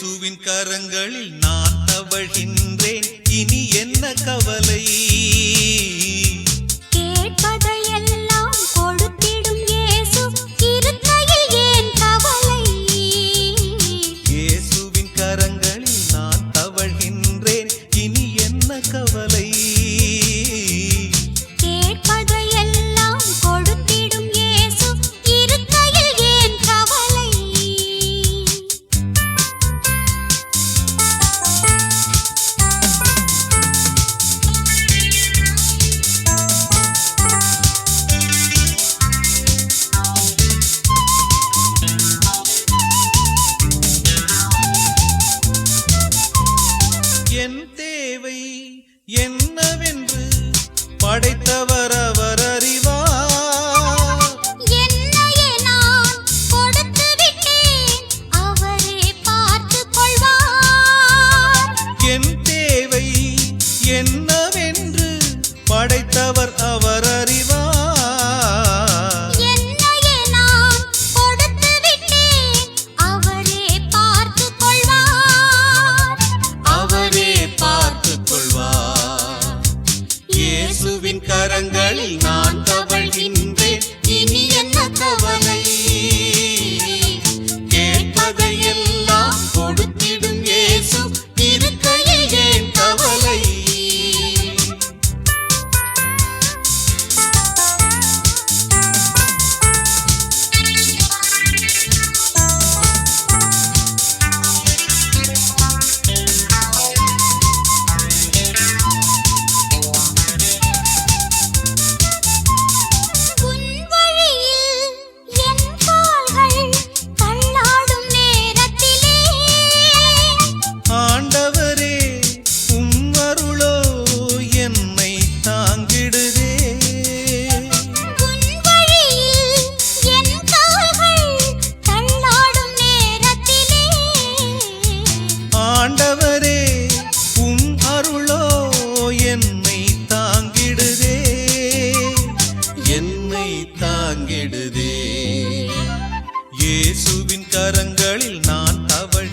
இயேசுவின் கரங்களில் நான் தவழ்கின்றேன். இனி என்ன கவலை? என் தேவை என்னவென்று படைத்தவர 真的礼貌。தாங்கிடுதே. இயேசுவின் கரங்களில் நான் தவழ்